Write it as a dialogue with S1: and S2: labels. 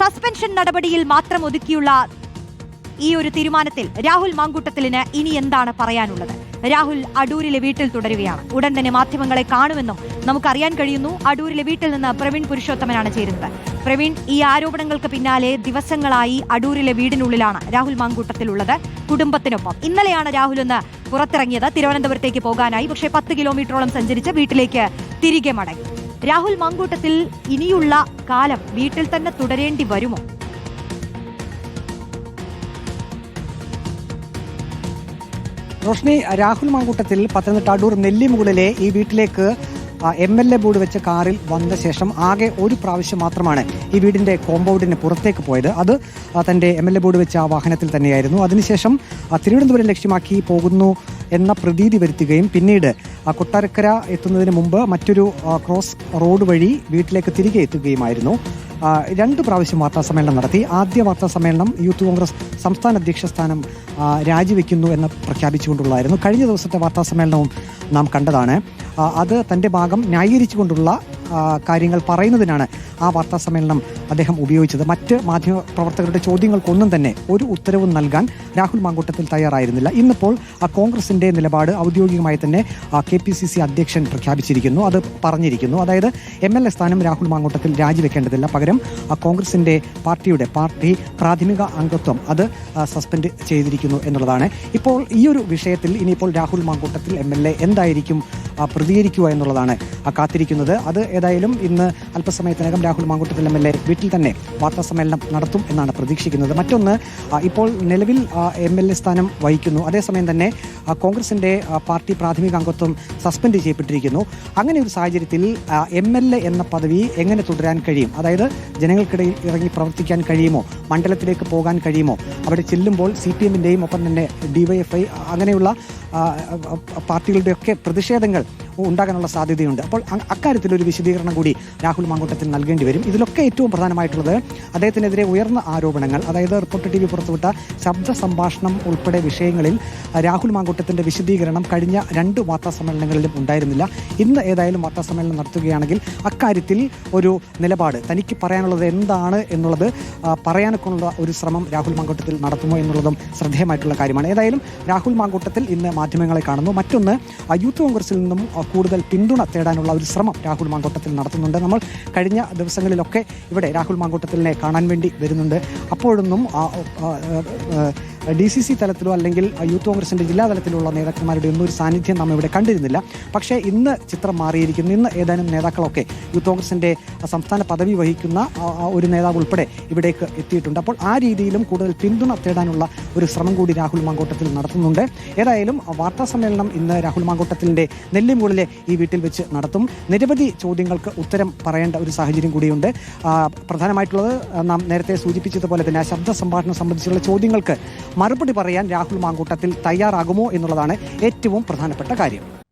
S1: Suspension നടപടിയിൽ മാത്രം ഒതുക്കിയുള്ള ഈ ഒരു തീരുമാനത്തിൽ രാഹുൽ മാങ്കൂട്ടത്തിലിന് ഇനി എന്താണ് പറയാനുള്ളത്? രാഹുൽ അടൂരിലെ വീട്ടിൽ തുടരുകയാണ്. ഉടൻ തന്നെ മാധ്യമങ്ങളെ കാണുമെന്നും നമുക്കറിയാൻ കഴിയുന്നു അടൂരിലെ വീട്ടിൽ നിന്ന് പ്രവീൺ പുരുഷോത്തമനാണ് ചേരുന്നത്. പ്രവീൺ ഈ ആരോപണങ്ങൾക്ക് പിന്നാലെ ദിവസങ്ങളായി അടൂരിലെ വീടിനുള്ളിലാണ് രാഹുൽ മാങ്കൂട്ടത്തിലുള്ളത്. കുടുംബത്തിനൊപ്പം. ഇന്നലെയാണ് രാഹുൽ ഒന്ന് പുറത്തിറങ്ങിയത് തിരുവനന്തപുരത്തേക്ക് പോകാനായി. പക്ഷേ പത്ത് കിലോമീറ്ററോളം സഞ്ചരിച്ച് വീട്ടിലേക്ക് തിരികെ മടങ്ങി. രാഹുൽ മങ്കൂട്ടത്തിൽ ഇനിയുള്ള കാലം വീട്ടിൽ തന്നെ തുടരേണ്ടി വരുമോ?
S2: റോഷ്നി രാഹുൽ മാങ്കൂട്ടത്തിൽ പത്തനംതിട്ട അടൂർ നെല്ലിമുകളിലെ ഈ വീട്ടിലേക്ക് എം എൽ എ ബോർഡ് വെച്ച കാറിൽ വന്ന ശേഷം ആകെ ഒരു പ്രാവശ്യം മാത്രമാണ് ഈ വീടിന്റെ കോമ്പൗണ്ടിന് പുറത്തേക്ക് പോയത്. അത് തന്റെ എം എൽ എ ബോർഡ് വെച്ച വാഹനത്തിൽ തന്നെയായിരുന്നു. അതിനുശേഷം തിരുവനന്തപുരം ലക്ഷ്യമാക്കി പോകുന്നു എന്ന പ്രതീതി വരുത്തുകയും പിന്നീട് കൊട്ടാരക്കര എത്തുന്നതിന് മുമ്പ് മറ്റൊരു ക്രോസ് റോഡ് വഴി വീട്ടിലേക്ക് തിരികെ എത്തുകയുമായിരുന്നു. രണ്ട് പ്രാവശ്യം വാർത്താ സമ്മേളനം നടത്തി. ആദ്യ വാർത്താ സമ്മേളനം യൂത്ത് കോൺഗ്രസ് സംസ്ഥാന അധ്യക്ഷ സ്ഥാനം രാജിവെക്കുന്നു എന്ന് പ്രഖ്യാപിച്ചുകൊണ്ടുള്ളതായിരുന്നു. കഴിഞ്ഞ ദിവസത്തെ വാർത്താ സമ്മേളനവും നാം കണ്ടതാണ്. അത് തന്റെ ഭാഗം ന്യായീകരിച്ചുകൊണ്ടുള്ള കാര്യങ്ങൾ പറയുന്നതിനാണ് ആ വാർത്താ സമ്മേളനം അദ്ദേഹം ഉപയോഗിച്ചത്. മറ്റ് മാധ്യമ പ്രവർത്തകരുടെ ചോദ്യങ്ങൾക്കൊന്നും തന്നെ ഒരു ഉത്തരവും നൽകാൻ രാഹുൽ മാങ്കൂട്ടത്തിൽ തയ്യാറായിരുന്നില്ല. ഇന്നിപ്പോൾ ആ കോൺഗ്രസിന്റെ നിലപാട് ഔദ്യോഗികമായി തന്നെ കെ പി സി സി അധ്യക്ഷൻ പ്രഖ്യാപിച്ചിരിക്കുന്നു. അത് പറഞ്ഞിരിക്കുന്നു. അതായത് എം എൽ എ സ്ഥാനം രാഹുൽ മാങ്കൂട്ടത്തിൽ രാജിവെക്കേണ്ടതില്ല. പകരം ആ കോൺഗ്രസിന്റെ പാർട്ടിയുടെ പാർട്ടി പ്രാഥമിക അംഗത്വം അത് സസ്പെൻഡ് ചെയ്തിരിക്കുന്നു എന്നുള്ളതാണ്. ഇപ്പോൾ ഈ ഒരു വിഷയത്തിൽ ഇനിയിപ്പോൾ രാഹുൽ മാങ്കൂട്ടത്തിൽ എം എന്തായിരിക്കും പ്രതികരിക്കുക എന്നുള്ളതാണ്. കാത്തിരിക്കുന്നത്. അത് ഏതായാലും ഇന്ന് അല്പസമയത്തിനകം Rahul Mamkoottathil M L A വീട്ടിൽ തന്നെ വാർത്താ സമ്മേളനം നടത്തും എന്നാണ് പ്രതീക്ഷിക്കുന്നത്. മറ്റൊന്ന് ഇപ്പോൾ നിലവിൽ എം എൽ എ സ്ഥാനം വഹിക്കുന്നു. അതേസമയം തന്നെ കോൺഗ്രസിന്റെ പാർട്ടി പ്രാഥമിക അംഗത്വം സസ്പെൻഡ് ചെയ്യപ്പെട്ടിരിക്കുന്നു. അങ്ങനെ ഒരു സാഹചര്യത്തിൽ എം എൽ എ എന്ന പദവി എങ്ങനെ തുടരാൻ കഴിയും? അതായത് ജനങ്ങൾക്കിടയിൽ ഇറങ്ങി പ്രവർത്തിക്കാൻ കഴിയുമോ? മണ്ഡലത്തിലേക്ക് പോകാൻ കഴിയുമോ? അവിടെ ചെല്ലുമ്പോൾ സി പി എമ്മിന്റെയും ഒപ്പം തന്നെ ഡിവൈഎഫ്ഐ അങ്ങനെയുള്ള പാർട്ടികളുടെയൊക്കെ പ്രതിഷേധങ്ങൾ ഉണ്ടാകാനുള്ള സാധ്യതയുണ്ട്. അപ്പോൾ അക്കാര്യത്തിൽ ഒരു വിശദീകരണം കൂടി രാഹുൽ മാങ്കൂട്ടത്തിൽ നൽകേണ്ടി വരും. ഇതിലൊക്കെ ഏറ്റവും പ്രധാനമായിട്ടുള്ളത് അദ്ദേഹത്തിനെതിരെ ഉയർന്ന ആരോപണങ്ങൾ അതായത് റിപ്പോർട്ടർ ടി വി പുറത്തുവിട്ട ശബ്ദ സംഭാഷണം ഉൾപ്പെടെ വിഷയങ്ങളിൽ രാഹുൽ മാങ്കൂട്ടത്തിന്റെ വിശദീകരണം കഴിഞ്ഞ രണ്ട് വാർത്താ സമ്മേളനങ്ങളിലും ഉണ്ടായിരുന്നില്ല. ഇന്ന് ഏതായാലും വാർത്താ സമ്മേളനം നടത്തുകയാണെങ്കിൽ അക്കാര്യത്തിൽ ഒരു നിലപാട് തനിക്ക് പറയാനുള്ളത് എന്താണ് എന്നുള്ളത് പറയാനൊക്കെയുള്ള ഒരു ശ്രമം രാഹുൽ മാങ്കൂട്ടത്തിൽ നടത്തുമോ എന്നുള്ളതും ശ്രദ്ധേയമായിട്ടുള്ള കാര്യമാണ്. ഏതായാലും രാഹുൽ മാങ്കൂട്ടത്തിൽ ഇന്ന് മാധ്യമങ്ങളെ കാണുന്നു. മറ്റൊന്ന് യൂത്ത് കോൺഗ്രസിൽ നിന്നും കൂടുതൽ പിന്തുണ തേടാനുള്ള ഒരു ശ്രമം രാഹുൽ മാങ്കോട്ടത്തിൽ നടത്തുന്നുണ്ട്. നമ്മൾ കഴിഞ്ഞ ദിവസങ്ങളിലൊക്കെ ഇവിടെ രാഹുൽ മാങ്കോട്ടത്തിലിനെ കാണാൻ വേണ്ടി വരുന്നുണ്ട്. അപ്പോഴൊന്നും ഡി സി സി തലത്തിലോ അല്ലെങ്കിൽ യൂത്ത് കോൺഗ്രസിന്റെ ജില്ലാ തലത്തിലുള്ള നേതാക്കന്മാരുടെ ഒന്നും ഒരു സാന്നിധ്യം നാം ഇവിടെ കണ്ടിരുന്നില്ല. പക്ഷേ ഇന്ന് ചിത്രം മാറിയിരിക്കുന്നു. ഇന്ന് ഏതാനും നേതാക്കളൊക്കെ യൂത്ത് കോൺഗ്രസിന്റെ സംസ്ഥാന പദവി വഹിക്കുന്ന ഒരു നേതാവ് ഉൾപ്പെടെ ഇവിടേക്ക് എത്തിയിട്ടുണ്ട്. അപ്പോൾ ആ രീതിയിലും കൂടുതൽ പിന്തുണ തേടാനുള്ള ഒരു ശ്രമം കൂടി രാഹുൽ മാങ്കോട്ടത്തിൽ നടത്തുന്നുണ്ട്. ഏതായാലും വാർത്താ സമ്മേളനം ഇന്ന് രാഹുൽ മാങ്കോട്ടത്തിന്റെ നെല്ലിമുകളിലെ ഈ വീട്ടിൽ വെച്ച് നടത്തും. നിരവധി ചോദ്യങ്ങൾക്ക് ഉത്തരം പറയേണ്ട ഒരു സാഹചര്യം കൂടിയുണ്ട്. പ്രധാനമായിട്ടുള്ളത് നാം നേരത്തെ സൂചിപ്പിച്ചതുപോലെ തന്നെ ശബ്ദ സംഭാഷണം സംബന്ധിച്ചുള്ള ചോദ്യങ്ങൾക്ക് മറുപടി പറയാൻ രാഹുൽ മാങ്കൂട്ടത്തിൽ തയ്യാറാകുമോ എന്നുള്ളതാണ് ഏറ്റവും പ്രധാനപ്പെട്ട കാര്യം.